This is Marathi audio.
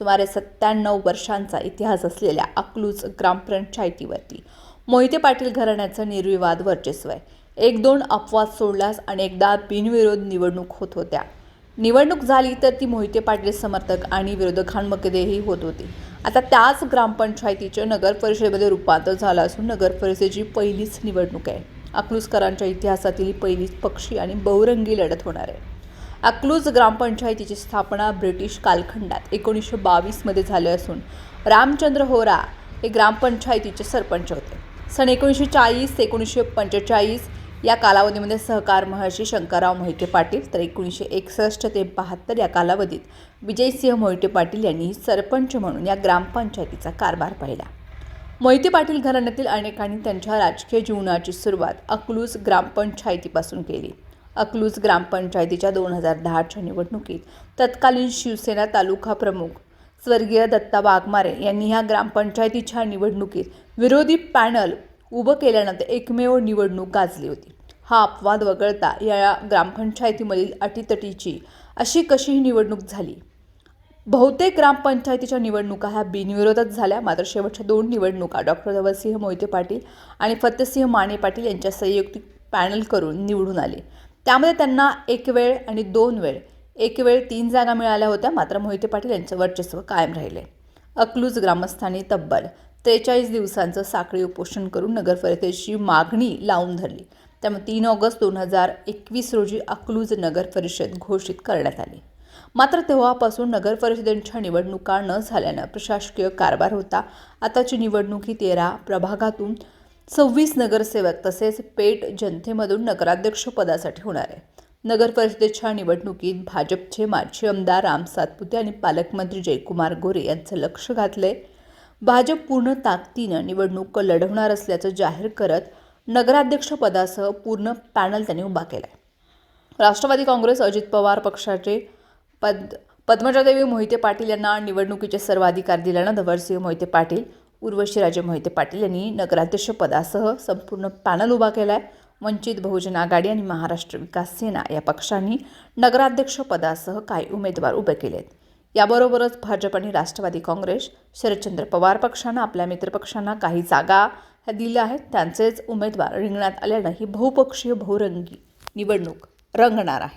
सुमारे सत्त्याण्णव वर्षांचा इतिहास असलेल्या अकलूज ग्रामपंचायतीवरती मोहिते पाटील घराण्याचं निर्विवाद वर्चस्व आहे. एक दोन अपवाद सोडल्यास अनेकदा बिनविरोध निवडणूक होत होत्या. निवडणूक झाली तर ती मोहिते पाटील समर्थक आणि विरोधकांमध्येही होत होती. आता त्याच ग्रामपंचायतीच्या नगर परिषदेमध्ये रूपांतर झालं असून नगर परिषदेची पहिलीच निवडणूक आहे. अकलूजकरांच्या इतिहासातील पहिलीच पक्षी आणि बहुरंगी लढत होणार आहे. अक्लूज ग्रामपंचायतीची स्थापना ब्रिटिश कालखंडात एकोणीसशे बावीसमध्ये झाले असून रामचंद्र होरा हे ग्रामपंचायतीचे सरपंच होते. सन एकोणीसशे चाळीस ते एकोणीसशे पंचेचाळीस या कालावधीमध्ये सहकार महर्षी शंकरराव मोहिते पाटील तर एकोणीसशे एकसष्ट ते बहात्तर या कालावधीत विजयसिंह मोहिते पाटील यांनी सरपंच म्हणून या ग्रामपंचायतीचा कारभार पाहिला. मोहिते पाटील घराण्यातील अनेकांनी त्यांच्या राजकीय जीवनाची सुरुवात अकलूज ग्रामपंचायतीपासून केली. अकलूज ग्रामपंचायतीच्या दोन हजार दहाच्या निवडणुकीत तत्कालीन शिवसेना तालुका प्रमुख स्वर्गीय दत्ता वाघमारे यांनी ह्या ग्रामपंचायतीच्या निवडणुकीत विरोधी पॅनल उभं केल्यानंतर एकमेव निवडणूक गाजली होती. हा अपवाद वगळता या ग्रामपंचायतीमधील अटीतटीची अशी कशी ही निवडणूक झाली. बहुतेक ग्रामपंचायतीच्या निवडणुका ह्या बिनविरोधात झाल्या. मात्र शेवटच्या दोन निवडणुका डॉक्टर धवलसिंह मोहिते पाटील आणि फतेसिंह माने पाटील यांच्या संयुक्तिक पॅनल करून निवडून आले. त्यामध्ये त्यांना एक वेळ आणि दोन वेळ एक वेळ तीन जागा मिळाल्या होत्या मात्र मोहिते पाटील यांचं वर्चस्व कायम राहिले. अकलूज ग्रामस्थांनी तब्बल त्रेचाळीस दिवसांचं साखळी उपोषण करून नगरपरिषदेची मागणी लावून धरली. त्यामुळे तीन ऑगस्ट दोन हजार एकवीस रोजी अकलूज नगर परिषद घोषित करण्यात आली. मात्र तेव्हापासून नगर परिषदेच्या निवडणुका न झाल्यानं प्रशासकीय कारभार होता. आताची निवडणूक ही तेरा प्रभागातून सव्वीस नगरसेवक तसेच पेठ जनतेमधून नगराध्यक्षपदासाठी होणार. आहे नगर परिषदेच्या निवडणुकीत भाजपचे माजी आमदार राम सातपुते आणि पालकमंत्री जयकुमार गोरे यांचं लक्ष घातलंय. भाजप पूर्ण ताकदीनं निवडणूक लढवणार असल्याचं जाहीर करत नगराध्यक्षपदासह पूर्ण पॅनल त्यांनी उभा केलाय. राष्ट्रवादी काँग्रेस अजित पवार पक्षाचे पद पद्मजादेवी मोहिते पाटील यांना निवडणुकीचे सर्व अधिकार दिल्यानं धवरसिंह मोहिते पाटील उर्वशीराजे मोहिते पाटील यांनी नगराध्यक्षपदासह संपूर्ण पॅनल उभा केला आहे वंचित बहुजन आघाडी आणि महाराष्ट्र विकास सेना या पक्षांनी नगराध्यक्षपदासह काही उमेदवार उभे केले आहेत याबरोबरच भाजप आणि राष्ट्रवादी काँग्रेस शरदचंद्र पवार पक्षानं आपल्या मित्रपक्षांना काही जागा ह्या दिल्या आहेत. त्यांचेच उमेदवार रिंगणात आल्यानं ही बहुपक्षीय बहुरंगी निवडणूक रंगणार आहे.